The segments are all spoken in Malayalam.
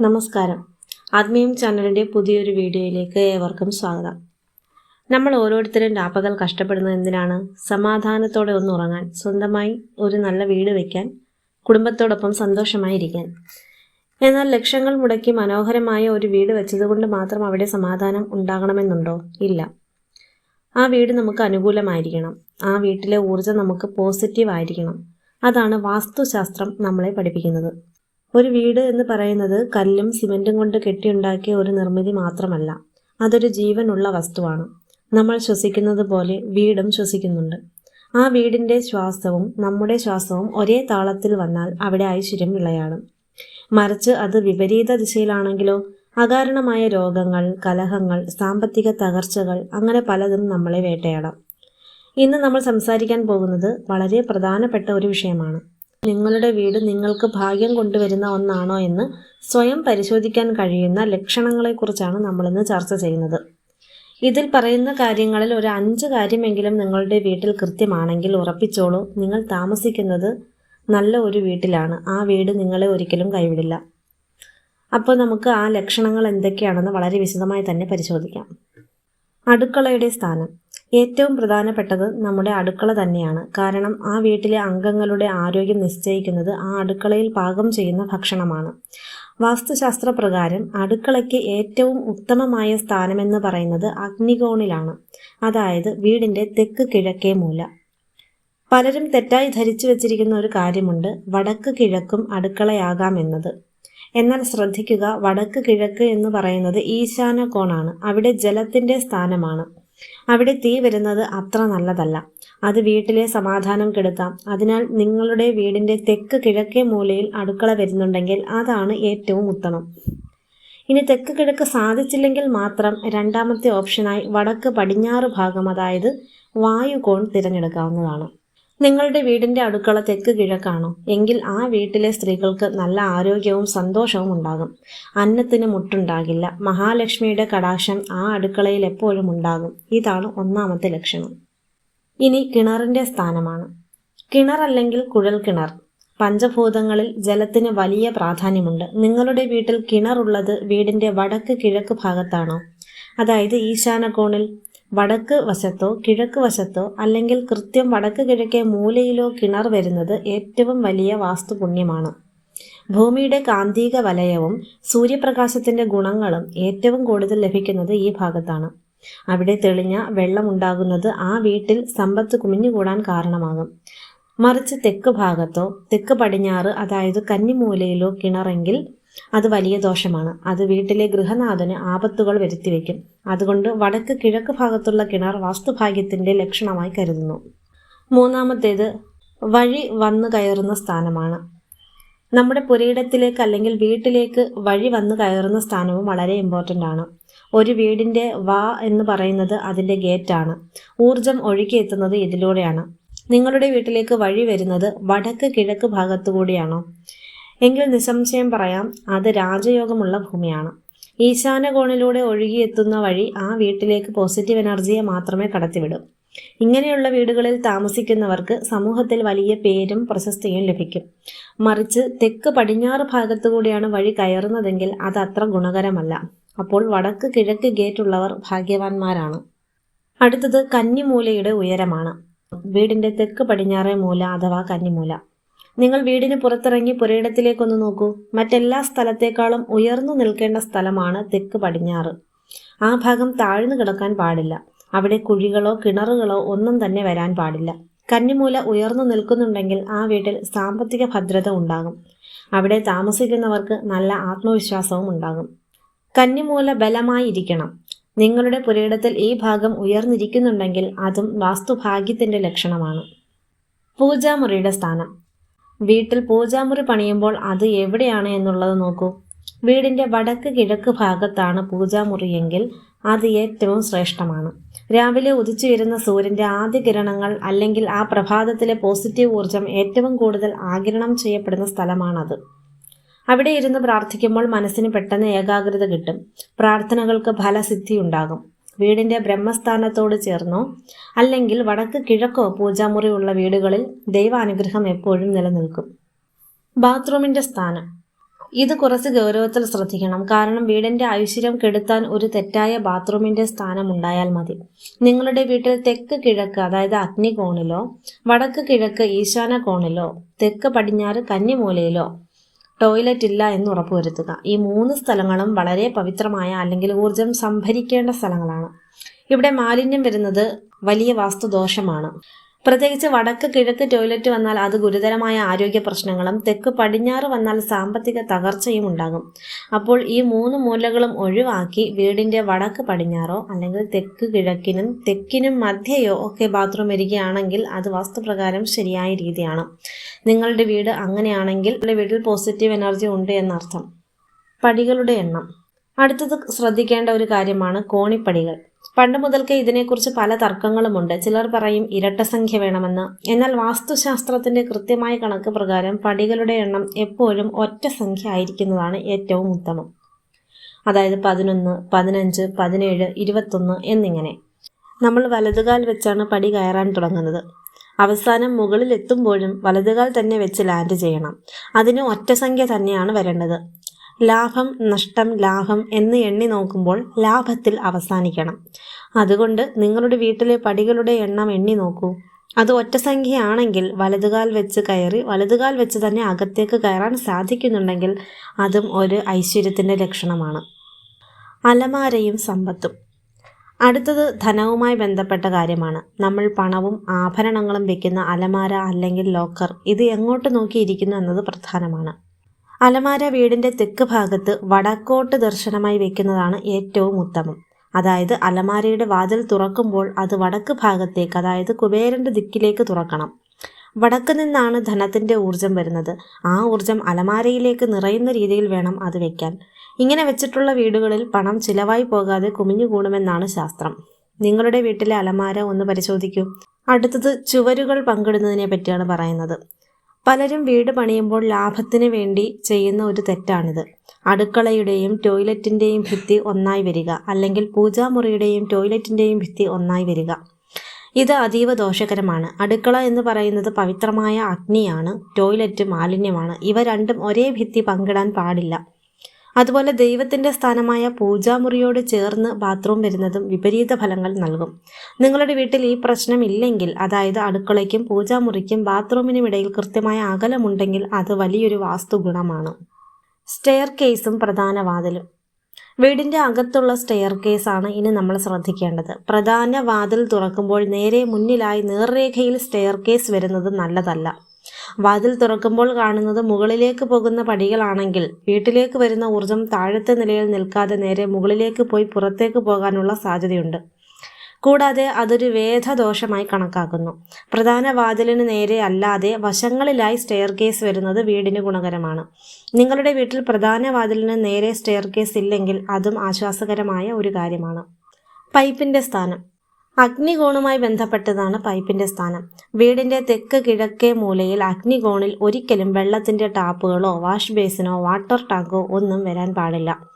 നമസ്കാരം. ആത്മീയം ചാനലിന്റെ പുതിയൊരു വീഡിയോയിലേക്ക് ഏവർക്കും സ്വാഗതം. നമ്മൾ ഓരോരുത്തരും രാപ്പകൽ കഷ്ടപ്പെടുന്നത് എന്തിനാണ്? സമാധാനത്തോടെ ഒന്ന് ഉറങ്ങാൻ സ്വന്തമായി ഒരു നല്ല വീട് വയ്ക്കാൻ കുടുംബത്തോടൊപ്പം സന്തോഷമായിരിക്കാൻ എന്നാൽ ലക്ഷങ്ങൾ മുടക്കി മനോഹരമായ ഒരു വീട് വെച്ചതുകൊണ്ട് മാത്രം അവിടെ സമാധാനം ഉണ്ടാകണമെന്നുണ്ടോ? ഇല്ല. ആ വീട് നമുക്ക് അനുകൂലമായിരിക്കണം. ആ വീട്ടിലെ ഊർജം നമുക്ക് പോസിറ്റീവ് ആയിരിക്കണം അതാണ് വാസ്തുശാസ്ത്രം നമ്മളെ പഠിപ്പിക്കുന്നത്. ഒരു വീട് എന്ന് പറയുന്നത് കല്ലും സിമെന്റും കൊണ്ട് കെട്ടിയുണ്ടാക്കിയ ഒരു നിർമ്മിതി മാത്രമല്ല അതൊരു ജീവനുള്ള വസ്തുവാണ്. നമ്മൾ ശ്വസിക്കുന്നത് പോലെ വീടും ശ്വസിക്കുന്നുണ്ട്. ആ വീടിന്റെ ശ്വാസവും നമ്മുടെ ശ്വാസവും ഒരേ താളത്തിൽ വന്നാൽ അവിടെ ഐശ്വര്യം വിളയാടും മറിച്ച് അത് വിപരീത ദിശയിലാണെങ്കിലോ അകാരണമായ രോഗങ്ങൾ കലഹങ്ങൾ സാമ്പത്തിക തകർച്ചകൾ അങ്ങനെ പലതും നമ്മളെ വേട്ടയാടാം. ഇന്ന് നമ്മൾ സംസാരിക്കാൻ പോകുന്നത് വളരെ പ്രധാനപ്പെട്ട ഒരു വിഷയമാണ്. നിങ്ങളുടെ വീട് നിങ്ങൾക്ക് ഭാഗ്യം കൊണ്ടുവരുന്ന ഒന്നാണോ എന്ന് സ്വയം പരിശോധിക്കാൻ കഴിയുന്ന ലക്ഷണങ്ങളെക്കുറിച്ചാണ് നമ്മളിന്ന് ചർച്ച ചെയ്യുന്നത്. ഇതിൽ പറയുന്ന കാര്യങ്ങളിൽ ഒരു അഞ്ച് കാര്യമെങ്കിലും നിങ്ങളുടെ വീട്ടിൽ കൃത്യമാണെങ്കിൽ ഉറപ്പിച്ചോളൂ. നിങ്ങൾ താമസിക്കുന്നത് നല്ല ഒരു വീട്ടിലാണ്. ആ വീട് നിങ്ങളെ ഒരിക്കലും കൈവിടില്ല. അപ്പോൾ നമുക്ക് ആ ലക്ഷണങ്ങൾ എന്തൊക്കെയാണെന്ന് വളരെ വിശദമായി തന്നെ പരിശോധിക്കാം. അടുക്കളയുടെ സ്ഥാനം. ഏറ്റവും പ്രധാനപ്പെട്ടത് നമ്മുടെ അടുക്കള തന്നെയാണ്. കാരണം ആ വീട്ടിലെ അംഗങ്ങളുടെ ആരോഗ്യം നിശ്ചയിക്കുന്നത് ആ അടുക്കളയിൽ പാകം ചെയ്യുന്ന ഭക്ഷണമാണ്. വാസ്തുശാസ്ത്ര പ്രകാരം അടുക്കളയ്ക്ക് ഏറ്റവും ഉത്തമമായ സ്ഥാനമെന്ന് പറയുന്നത് അഗ്നികോണിലാണ്. അതായത് വീടിന്റെ തെക്ക് കിഴക്കേ മൂല. പലരും തെറ്റായി ധരിച്ചു വച്ചിരിക്കുന്ന ഒരു കാര്യമുണ്ട് വടക്ക് കിഴക്കും അടുക്കളയാകാമെന്നത് എന്നാൽ ശ്രദ്ധിക്കുക വടക്ക് കിഴക്ക് എന്ന് പറയുന്നത് ഈശാന കോണാണ്. അവിടെ ജലത്തിന്റെ സ്ഥാനമാണ്. അവിടെ തീ വരുന്നത് അത്ര നല്ലതല്ല. അത് വീട്ടിലെ സമാധാനം കെടുത്താം. അതിനാൽ നിങ്ങളുടെ വീടിന്റെ തെക്ക് കിഴക്കേ മൂലയിൽ അടുക്കള വരുന്നുണ്ടെങ്കിൽ അതാണ് ഏറ്റവും ഉത്തമം. ഇനി തെക്ക് കിഴക്ക് സാധിച്ചില്ലെങ്കിൽ മാത്രം രണ്ടാമത്തെ ഓപ്ഷനായി വടക്ക് പടിഞ്ഞാറ് ഭാഗം അതായത് വായുകോൺ തിരഞ്ഞെടുക്കാവുന്നതാണ്. നിങ്ങളുടെ വീടിന്റെ അടുക്കള തെക്ക് കിഴക്കാണോ. എങ്കിൽ ആ വീട്ടിലെ സ്ത്രീകൾക്ക് നല്ല ആരോഗ്യവും സന്തോഷവും ഉണ്ടാകും. അന്നത്തിന് മുട്ടുണ്ടാകില്ല. മഹാലക്ഷ്മിയുടെ കടാക്ഷം ആ അടുക്കളയിൽ എപ്പോഴും ഉണ്ടാകും. ഇതാണ് ഒന്നാമത്തെ ലക്ഷണം. ഇനി കിണറിന്റെ സ്ഥാനമാണ്. കിണർ അല്ലെങ്കിൽ കുഴൽ കിണർ. പഞ്ചഭൂതങ്ങളിൽ ജലത്തിന് വലിയ പ്രാധാന്യമുണ്ട്. നിങ്ങളുടെ വീട്ടിൽ കിണറുള്ളത് വീടിന്റെ വടക്ക് കിഴക്ക് ഭാഗത്താണോ. അതായത് ഈശാനകോണിൽ വടക്ക് വശത്തോ കിഴക്ക് വശത്തോ അല്ലെങ്കിൽ കൃത്യം വടക്ക് കിഴക്കേ മൂലയിലോ കിണർ വരുന്നത് ഏറ്റവും വലിയ വാസ്തുപുണ്യമാണ്. ഭൂമിയുടെ കാന്തിക വലയവും സൂര്യപ്രകാശത്തിന്റെ ഗുണങ്ങളും ഏറ്റവും കൂടുതൽ ലഭിക്കുന്നത് ഈ ഭാഗത്താണ്. അവിടെ തെളിഞ്ഞ വെള്ളമുണ്ടാകുന്നത് ആ വീട്ടിൽ സമ്പത്ത് കുമിഞ്ഞുകൂടാൻ കാരണമാകും. മറിച്ച് തെക്ക് ഭാഗത്തോ തെക്ക് പടിഞ്ഞാറ് അതായത് കന്നിമൂലയിലോ കിണറെങ്കിൽ അത് വലിയ ദോഷമാണ്. അത് വീട്ടിലെ ഗൃഹനാഥന് ആപത്തുകൾ വരുത്തിവെക്കും അതുകൊണ്ട് വടക്ക് കിഴക്ക് ഭാഗത്തുള്ള കിണർ വാസ്തുഭാഗ്യത്തിന്റെ ലക്ഷണമായി കരുതുന്നു. മൂന്നാമത്തേത് വഴി വന്നു കയറുന്ന സ്ഥാനമാണ്. നമ്മുടെ പുരയിടത്തിലേക്ക് അല്ലെങ്കിൽ വീട്ടിലേക്ക് വഴി വന്നു കയറുന്ന സ്ഥാനവും വളരെ ഇമ്പോർട്ടന്റ് ആണ്. ഒരു വീടിന്റെ വാ എന്ന് പറയുന്നത് അതിന്റെ ഗേറ്റാണ്. ഊർജം ഒഴുകിയെത്തുന്നത് ഇതിലൂടെയാണ്. നിങ്ങളുടെ വീട്ടിലേക്ക് വഴി വരുന്നത് വടക്ക് കിഴക്ക് ഭാഗത്തു കൂടിയാണോ എങ്കിൽ നിസ്സംശയം പറയാം അത് രാജയോഗമുള്ള ഭൂമിയാണ്. ഈശാന കോണിലൂടെ ഒഴുകിയെത്തുന്ന വഴി ആ വീട്ടിലേക്ക് പോസിറ്റീവ് എനർജിയെ മാത്രമേ കടത്തിവിടൂ. ഇങ്ങനെയുള്ള വീടുകളിൽ താമസിക്കുന്നവർക്ക് സമൂഹത്തിൽ വലിയ പേരും പ്രശസ്തിയും ലഭിക്കും. മറിച്ച് തെക്ക് പടിഞ്ഞാറ് ഭാഗത്തുകൂടിയാണ് വഴി കയറുന്നതെങ്കിൽ അത് അത്ര ഗുണകരമല്ല. അപ്പോൾ വടക്ക് കിഴക്ക് ഗേറ്റ് ഉള്ളവർ ഭാഗ്യവാന്മാരാണ്. അടുത്തത് കന്നിമൂലയുടെ ഉയരമാണ്. വീടിന്റെ തെക്ക് പടിഞ്ഞാറേ മൂല അഥവാ കന്നിമൂല. നിങ്ങൾ വീടിന് പുറത്തിറങ്ങി പുരയിടത്തിലേക്കൊന്ന് നോക്കൂ. മറ്റെല്ലാ സ്ഥലത്തേക്കാളും ഉയർന്നു നിൽക്കേണ്ട സ്ഥലമാണ് തെക്ക് പടിഞ്ഞാറ്. ആ ഭാഗം താഴ്ന്നു കിടക്കാൻ പാടില്ല. അവിടെ കുഴികളോ കിണറുകളോ ഒന്നും തന്നെ വരാൻ പാടില്ല. കന്നിമൂല ഉയർന്നു നിൽക്കുന്നുണ്ടെങ്കിൽ ആ വീട്ടിൽ സാമ്പത്തിക ഭദ്രത ഉണ്ടാകും. അവിടെ താമസിക്കുന്നവർക്ക് നല്ല ആത്മവിശ്വാസവും ഉണ്ടാകും. കന്നിമൂല ബലമായിരിക്കണം. നിങ്ങളുടെ പുരയിടത്തിൽ ഈ ഭാഗം ഉയർന്നിരിക്കുന്നുണ്ടെങ്കിൽ അതും വാസ്തുഭാഗ്യത്തിന്റെ ലക്ഷണമാണ്. പൂജാമുറിയുടെ സ്ഥാനം. വീട്ടിൽ പൂജാമുറി പണിയുമ്പോൾ അത് എവിടെയാണ് എന്നുള്ളത് നോക്കൂ. വീടിന്റെ വടക്ക് കിഴക്ക് ഭാഗത്താണ് പൂജാമുറിയെങ്കിൽ അത് ഏറ്റവും ശ്രേഷ്ഠമാണ്. രാവിലെ ഉദിച്ചു വരുന്ന സൂര്യന്റെ ആദ്യ കിരണങ്ങൾ അല്ലെങ്കിൽ ആ പ്രഭാതത്തിലെ പോസിറ്റീവ് ഊർജം ഏറ്റവും കൂടുതൽ ആകിരണം ചെയ്യപ്പെടുന്ന സ്ഥലമാണത്. അവിടെ ഇരുന്ന് പ്രാർത്ഥിക്കുമ്പോൾ മനസ്സിന് പെട്ടെന്ന് ഏകാഗ്രത കിട്ടും. പ്രാർത്ഥനകൾക്ക് ഫലസിദ്ധി ഉണ്ടാകും വീടിന്റെ ബ്രഹ്മസ്ഥാനത്തോട് ചേർന്നോ? അല്ലെങ്കിൽ വടക്ക് കിഴക്കോ പൂജാമുറി ഉള്ള വീടുകളിൽ ദൈവാനുഗ്രഹം എപ്പോഴും നിലനിൽക്കും. ബാത്റൂമിന്റെ സ്ഥാനം. ഇത് കുറച്ച് ഗൗരവത്തിൽ ശ്രദ്ധിക്കണം. കാരണം വീടിന്റെ ഐശ്വര്യം കെടുത്താൻ ഒരു തെറ്റായ ബാത്റൂമിന്റെ സ്ഥാനം ഉണ്ടായാൽ മതി. നിങ്ങളുടെ വീട്ടിൽ തെക്ക് കിഴക്ക് അതായത് അഗ്നി കോണിലോ വടക്ക് കിഴക്ക് ഈശാന കോണിലോ തെക്ക് പടിഞ്ഞാറ് കന്നിമൂലയിലോ ടോയ്ലറ്റ് ഇല്ല എന്ന് ഉറപ്പുവരുത്തുക. ഈ മൂന്ന് സ്ഥലങ്ങളും വളരെ പവിത്രമായ അല്ലെങ്കിൽ ഊർജം സംഭരിക്കേണ്ട സ്ഥലങ്ങളാണ്. ഇവിടെ മാലിന്യം വരുന്നത് വലിയ വാസ്തുദോഷമാണ്. പ്രത്യേകിച്ച് വടക്ക് കിഴക്ക് ടോയ്ലറ്റ് വന്നാൽ അത് ഗുരുതരമായ ആരോഗ്യ പ്രശ്നങ്ങളും തെക്ക് പടിഞ്ഞാറ് വന്നാൽ സാമ്പത്തിക തകർച്ചയും ഉണ്ടാകും. അപ്പോൾ ഈ മൂന്ന് മൂലകളും ഒഴിവാക്കി വീടിന്റെ വടക്ക് പടിഞ്ഞാറോ അല്ലെങ്കിൽ തെക്ക് കിഴക്കിനും തെക്കിനും മധ്യയോ ഒക്കെ ബാത്റൂം വരികയാണെങ്കിൽ അത് വാസ്തുപ്രകാരം ശരിയായ രീതിയാണ്. നിങ്ങളുടെ വീട് അങ്ങനെയാണെങ്കിൽ നിങ്ങളുടെ വീട്ടിൽ പോസിറ്റീവ് എനർജി ഉണ്ട് എന്നർത്ഥം. പടികളുടെ എണ്ണം. അടുത്തത് ശ്രദ്ധിക്കേണ്ട ഒരു കാര്യമാണ് കോണിപ്പടികൾ. പണ്ട് മുതൽക്കേ ഇതിനെക്കുറിച്ച് പല തർക്കങ്ങളുമുണ്ട്. ചിലർ പറയും ഇരട്ട സംഖ്യ വേണമെന്ന്. എന്നാൽ വാസ്തുശാസ്ത്രത്തിന്റെ കൃത്യമായ കണക്ക് പ്രകാരം പടികളുടെ എണ്ണം എപ്പോഴും ഒറ്റ സംഖ്യ ആയിരിക്കുന്നതാണ് ഏറ്റവും ഉത്തമം. അതായത് പതിനൊന്ന് പതിനഞ്ച് പതിനേഴ് ഇരുപത്തൊന്ന് എന്നിങ്ങനെ. നമ്മൾ വലതുകാൽ വെച്ചാണ് പടി കയറാൻ തുടങ്ങുന്നത്. അവസാനം മുകളിൽ എത്തുമ്പോഴും വലതുകാൽ തന്നെ വെച്ച് ലാൻഡ് ചെയ്യണം. അതിന് ഒറ്റ സംഖ്യ തന്നെയാണ് വരേണ്ടത്. ലാഭം നഷ്ടം ലാഭം എന്ന് എണ്ണി നോക്കുമ്പോൾ ലാഭത്തിൽ അവസാനിക്കണം. അതുകൊണ്ട് നിങ്ങളുടെ വീട്ടിലെ പടികളുടെ എണ്ണം എണ്ണി നോക്കൂ. അത് ഒറ്റ സംഖ്യയാണെങ്കിൽ വലതുകാൽ വെച്ച് കയറി വലതുകാൽ വെച്ച് തന്നെ അകത്തേക്ക് കയറാൻ സാധിക്കുന്നുണ്ടെങ്കിൽ അതും ഒരു ഐശ്വര്യത്തിന്റെ ലക്ഷണമാണ്. അലമാരയും സമ്പത്തും. അടുത്തത് ധനവുമായി ബന്ധപ്പെട്ട കാര്യമാണ്. നമ്മൾ പണവും ആഭരണങ്ങളും വെക്കുന്ന അലമാര അല്ലെങ്കിൽ ലോക്കർ ഇത് എങ്ങോട്ട് നോക്കിയിരിക്കുന്നു എന്നത് പ്രധാനമാണ്. അലമാര വീടിന്റെ തെക്ക് ഭാഗത്ത് വടക്കോട്ട് ദർശനമായി വെക്കുന്നതാണ് ഏറ്റവും ഉത്തമം. അതായത് അലമാരയുടെ വാതിൽ തുറക്കുമ്പോൾ അത് വടക്ക് ഭാഗത്തേക്ക് അതായത് കുബേരന്റെ ദിക്കിലേക്ക് തുറക്കണം. വടക്ക് നിന്നാണ് ധനത്തിന്റെ ഊർജം വരുന്നത്. ആ ഊർജം അലമാരയിലേക്ക് നിറയുന്ന രീതിയിൽ വേണം അത് വെക്കാൻ. ഇങ്ങനെ വെച്ചിട്ടുള്ള വീടുകളിൽ പണം ചിലവായി പോകാതെ കുമിഞ്ഞു കൂടുമെന്നാണ് ശാസ്ത്രം. നിങ്ങളുടെ വീട്ടിലെ അലമാര ഒന്ന് പരിശോധിക്കൂ. അടുത്തത് ചുവരുകൾ പങ്കിടുന്നതിനെ പറ്റിയാണ് പറയുന്നത്. പലരും വീട് പണിയുമ്പോൾ ലാഭത്തിന് വേണ്ടി ചെയ്യുന്ന ഒരു തെറ്റാണിത്. അടുക്കളയുടെയും ടോയ്ലറ്റിന്റെയും ഭിത്തി ഒന്നായി വരിക അല്ലെങ്കിൽ പൂജാമുറിയുടെയും ടോയ്ലറ്റിന്റെയും ഭിത്തി ഒന്നായി വരിക. ഇത് അതീവ ദോഷകരമാണ്. അടുക്കള എന്ന് പറയുന്നത് പവിത്രമായ അഗ്നിയാണ് ടോയ്ലറ്റ് മാലിന്യമാണ്. ഇവ രണ്ടും ഒരേ ഭിത്തി പങ്കിടാൻ പാടില്ല. അതുപോലെ ദൈവത്തിന്റെ സ്ഥാനമായ പൂജാമുറിയോട് ചേർന്ന് ബാത്റൂം വരുന്നതും വിപരീത ഫലങ്ങൾ നൽകും. നിങ്ങളുടെ വീട്ടിൽ ഈ പ്രശ്നം ഇല്ലെങ്കിൽ അതായത് അടുക്കളയ്ക്കും പൂജാമുറിക്കും ബാത്റൂമിനും ഇടയിൽ കൃത്യമായ അകലമുണ്ടെങ്കിൽ അത് വലിയൊരു വാസ്തു ഗുണമാണ് സ്റ്റെയർ കേസും പ്രധാന വാതിലും. വീടിന്റെ അകത്തുള്ള സ്റ്റെയർ കേസാണ് ഇനി നമ്മൾ ശ്രദ്ധിക്കേണ്ടത്. പ്രധാന വാതിൽ തുറക്കുമ്പോൾ നേരെ മുന്നിലായി നേർരേഖയിൽ സ്റ്റെയർ കേസ് വരുന്നത് നല്ലതല്ല. വാതിൽ തുറക്കുമ്പോൾ കാണുന്നത് മുകളിലേക്ക് പോകുന്ന പടികളാണെങ്കിൽ വീട്ടിലേക്ക് വരുന്ന ഊർജം താഴത്തെ നിലയിൽ നിൽക്കാതെ നേരെ മുകളിലേക്ക് പോയി പുറത്തേക്ക് പോകാനുള്ള സാധ്യതയുണ്ട്. കൂടാതെ അതൊരു വേദദോഷമായി കണക്കാക്കുന്നു. പ്രധാന വാതിലിന് നേരെ അല്ലാതെ വശങ്ങളിലായി സ്റ്റെയർ കേസ് വരുന്നത് വീടിന് ഗുണകരമാണ്. നിങ്ങളുടെ വീട്ടിൽ പ്രധാന വാതിലിന് നേരെ സ്റ്റെയർ കേസ് ഇല്ലെങ്കിൽ അതും ആശ്വാസകരമായ ഒരു കാര്യമാണ്. പൈപ്പിന്റെ സ്ഥാനം. അഗ്നികോണുമായി ബന്ധപ്പെട്ടതാണ് പൈപ്പിന്റെ സ്ഥാനം. വീടിന്റെ തെക്ക് കിഴക്കേ മൂലയിൽ അഗ്നികോണിൽ ഒരിക്കലും വെള്ളത്തിന്റെ ടാപ്പുകളോ വാഷ് ബേസിനോ വാട്ടർ ടാങ്കോ ഒന്നും വരാൻ പാടില്ല.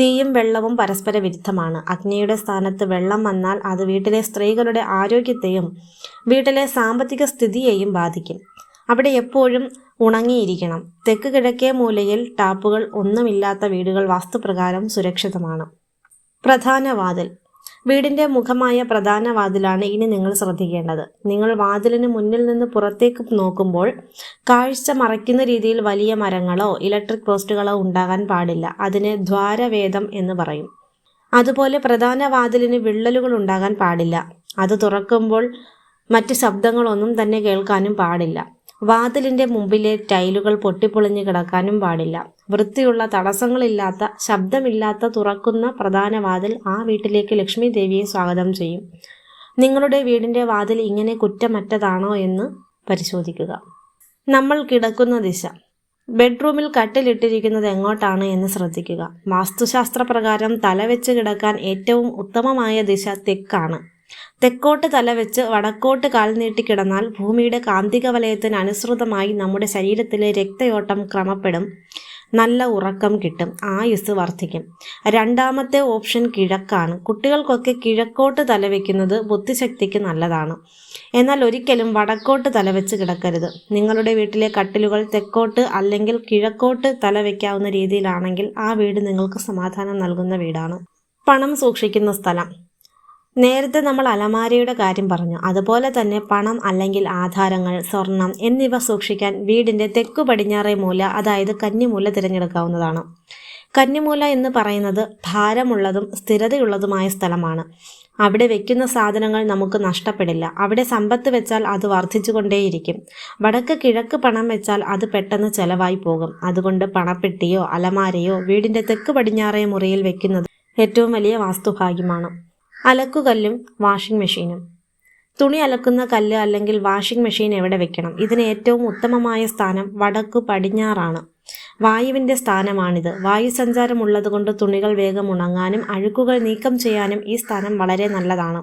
തീയും വെള്ളവും പരസ്പര വിരുദ്ധമാണ്. അഗ്നിയുടെ സ്ഥാനത്ത് വെള്ളം വന്നാൽ അത് വീട്ടിലെ സ്ത്രീകളുടെ ആരോഗ്യത്തെയും വീട്ടിലെ സാമ്പത്തിക സ്ഥിതിയെയും ബാധിക്കും. അവിടെ എപ്പോഴും ഉണങ്ങിയിരിക്കണം. തെക്ക് കിഴക്കേ മൂലയിൽ ടാപ്പുകൾ ഒന്നുമില്ലാത്ത വീടുകൾ വാസ്തുപ്രകാരം സുരക്ഷിതമാണ്. പ്രധാന വാതിൽ. വീടിന്റെ മുഖമായ പ്രധാന വാതിലാണ് ഇനി നിങ്ങൾ ശ്രദ്ധിക്കേണ്ടത്. നിങ്ങൾ വാതിലിന് മുന്നിൽ നിന്ന് പുറത്തേക്ക് നോക്കുമ്പോൾ കാഴ്ച മറയ്ക്കുന്ന രീതിയിൽ വലിയ മരങ്ങളോ ഇലക്ട്രിക് പോസ്റ്റുകളോ ഉണ്ടാകാൻ പാടില്ല. അതിനെ ദ്വാരവേദം എന്ന് പറയും. അതുപോലെ പ്രധാന വാതിലിന് വിള്ളലുകൾ ഉണ്ടാകാൻ പാടില്ല. അത് തുറക്കുമ്പോൾ മറ്റ് ശബ്ദങ്ങളൊന്നും തന്നെ കേൾക്കാനും പാടില്ല. വാതിലിന്റെ മുമ്പിലെ ടൈലുകൾ പൊട്ടിപ്പൊളിഞ്ഞു കിടക്കാനും പാടില്ല. വൃത്തിയുള്ള തടസ്സങ്ങളില്ലാത്ത ശബ്ദമില്ലാത്ത തുറക്കുന്ന പ്രധാന വാതിൽ ആ വീട്ടിലേക്ക് ലക്ഷ്മി ദേവിയെ സ്വാഗതം ചെയ്യും. നിങ്ങളുടെ വീടിന്റെ വാതിൽ ഇങ്ങനെ കുറ്റമറ്റതാണോ എന്ന് പരിശോധിക്കുക. നമ്മൾ കിടക്കുന്ന ദിശ. ബെഡ്റൂമിൽ കട്ടിലിട്ടിരിക്കുന്നത് എങ്ങോട്ടാണ് എന്ന് ശ്രദ്ധിക്കുക. വാസ്തുശാസ്ത്ര പ്രകാരം തലവെച്ച് കിടക്കാൻ ഏറ്റവും ഉത്തമമായ ദിശ തെക്കാണ്. തെക്കോട്ട് തലവെച്ച് വടക്കോട്ട് കാൽ നീട്ടി കിടന്നാൽ ഭൂമിയുടെ കാന്തിക വലയത്തിന് അനുസൃതമായി നമ്മുടെ ശരീരത്തിലെ രക്തയോട്ടം ക്രമപ്പെടും. നല്ല ഉറക്കം കിട്ടും. ആയുസ് വർദ്ധിക്കും. രണ്ടാമത്തെ ഓപ്ഷൻ കിഴക്കാണ്. കുട്ടികൾക്കൊക്കെ കിഴക്കോട്ട് തലവെക്കുന്നത് ബുദ്ധിശക്തിക്ക് നല്ലതാണ്. എന്നാൽ ഒരിക്കലും വടക്കോട്ട് തലവെച്ച് കിടക്കരുത്. നിങ്ങളുടെ വീട്ടിലെ കട്ടിലുകൾ തെക്കോട്ട് അല്ലെങ്കിൽ കിഴക്കോട്ട് തലവെക്കാവുന്ന രീതിയിലാണെങ്കിൽ ആ വീട് നിങ്ങൾക്ക് സമാധാനം നൽകുന്ന വീടാണ്. പണം സൂക്ഷിക്കുന്ന സ്ഥലം. നേരത്തെ നമ്മൾ അലമാരയുടെ കാര്യം പറഞ്ഞു. അതുപോലെ തന്നെ പണം അല്ലെങ്കിൽ ആധാരങ്ങൾ സ്വർണം എന്നിവ സൂക്ഷിക്കാൻ വീടിന്റെ തെക്കു പടിഞ്ഞാറേ മൂല അതായത് കന്നിമൂല തിരഞ്ഞെടുക്കാവുന്നതാണ്. കന്നിമൂല എന്ന് പറയുന്നത് ഭാരമുള്ളതും സ്ഥിരതയുള്ളതുമായ സ്ഥലമാണ്. അവിടെ വെക്കുന്ന സാധനങ്ങൾ നമുക്ക് നഷ്ടപ്പെടില്ല. അവിടെ സമ്പത്ത് വെച്ചാൽ അത് വർദ്ധിച്ചുകൊണ്ടേയിരിക്കും. വടക്ക് കിഴക്ക് പണം വെച്ചാൽ അത് പെട്ടെന്ന് ചെലവായി പോകും. അതുകൊണ്ട് പണപ്പെട്ടിയോ അലമാരയോ വീടിന്റെ തെക്ക് പടിഞ്ഞാറേ മുറിയിൽ വെക്കുന്നത് ഏറ്റവും വലിയ വാസ്തുഭാഗ്യമാണ്. അലക്കുകല്ലും വാഷിംഗ് മെഷീനും തുണി അലക്കുന്ന കല്ല് അല്ലെങ്കിൽ വാഷിംഗ് മെഷീൻ എവിടെ വെക്കണം? ഇതിന് ഏറ്റവും ഉത്തമമായ സ്ഥാനം വടക്കു പടിഞ്ഞാറാണ്. വായുവിന്റെ സ്ഥാനമാണിത്. വായുസഞ്ചാരം ഉള്ളതുകൊണ്ട് തുണികൾ വേഗം ഉണങ്ങാനും അഴുക്കുകൾ നീക്കം ചെയ്യാനും ഈ സ്ഥാനം വളരെ നല്ലതാണ്.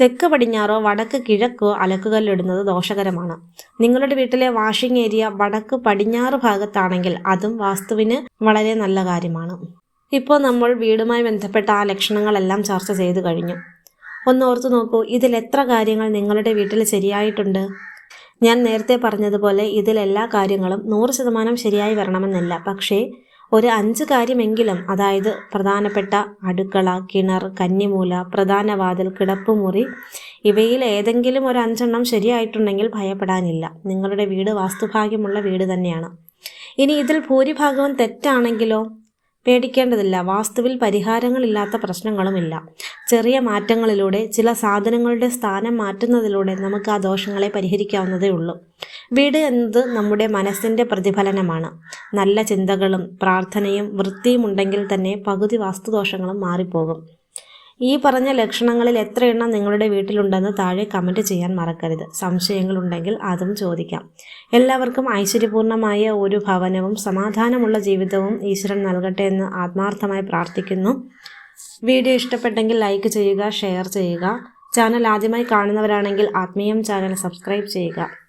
തെക്ക് പടിഞ്ഞാറോ വടക്ക് കിഴക്കോ അലക്കുകല്ലിടുന്നത് ദോഷകരമാണ്. നിങ്ങളുടെ വീട്ടിലെ വാഷിംഗ് ഏരിയ വടക്ക് പടിഞ്ഞാറ് ഭാഗത്താണെങ്കിൽ അതും വാസ്തുവിന് വളരെ നല്ല കാര്യമാണ്. ഇപ്പോൾ നമ്മൾ വീടുമായി ബന്ധപ്പെട്ട ആ ലക്ഷണങ്ങളെല്ലാം ചർച്ച ചെയ്തു കഴിഞ്ഞു. ഒന്ന് ഓർത്തു നോക്കൂ ഇതിൽ എത്ര കാര്യങ്ങൾ നിങ്ങളുടെ വീട്ടിൽ ശരിയായിട്ടുണ്ട്? ഞാൻ നേരത്തെ പറഞ്ഞതുപോലെ ഇതിലെല്ലാ കാര്യങ്ങളും നൂറ് ശതമാനം ശരിയായി വരണമെന്നില്ല. പക്ഷേ ഒരു അഞ്ച് കാര്യമെങ്കിലും അതായത് പ്രധാനപ്പെട്ട അടുക്കള കിണർ കന്നിമൂല പ്രധാന വാതിൽ കിടപ്പുമുറി ഇവയിൽ ഏതെങ്കിലും ഒരു അഞ്ചെണ്ണം ശരിയായിട്ടുണ്ടെങ്കിൽ ഭയപ്പെടാനില്ല. നിങ്ങളുടെ വീട് വാസ്തുഭാഗ്യമുള്ള വീട് തന്നെയാണ്. ഇനി ഇതിൽ ഭൂരിഭാഗവും തെറ്റാണെങ്കിലോ? പേടിക്കേണ്ടതില്ല. വാസ്തുവിൽ പരിഹാരങ്ങളില്ലാത്ത പ്രശ്നങ്ങളുമില്ല. ചെറിയ മാറ്റങ്ങളിലൂടെ ചില സാധനങ്ങളുടെ സ്ഥാനം മാറ്റുന്നതിലൂടെ നമുക്ക് ആ ദോഷങ്ങളെ പരിഹരിക്കാവുന്നതേ ഉള്ളൂ. വീട് എന്നത് നമ്മുടെ മനസ്സിന്റെ പ്രതിഫലനമാണ്. നല്ല ചിന്തകളും പ്രാർത്ഥനയും വൃത്തിയും ഉണ്ടെങ്കിൽ തന്നെ പകുതി വാസ്തുദോഷങ്ങളും മാറിപ്പോകും. ഈ പറഞ്ഞ ലക്ഷണങ്ങളിൽ എത്ര എണ്ണം നിങ്ങളുടെ വീട്ടിലുണ്ടെന്ന് താഴെ കമന്റ് ചെയ്യാൻ മറക്കരുത്. സംശയങ്ങളുണ്ടെങ്കിൽ അതും ചോദിക്കാം. എല്ലാവർക്കും ഐശ്വര്യപൂർണമായ ഒരു ഭവനവും സമാധാനമുള്ള ജീവിതവും ഈശ്വരൻ നൽകട്ടെ എന്ന് ആത്മാർത്ഥമായി പ്രാർത്ഥിക്കുന്നു. വീഡിയോ ഇഷ്ടപ്പെട്ടെങ്കിൽ ലൈക്ക് ചെയ്യുക ഷെയർ ചെയ്യുക. ചാനൽ ആദ്യമായി കാണുന്നവരാണെങ്കിൽ ആത്മീയം ചാനൽ സബ്സ്ക്രൈബ് ചെയ്യുക.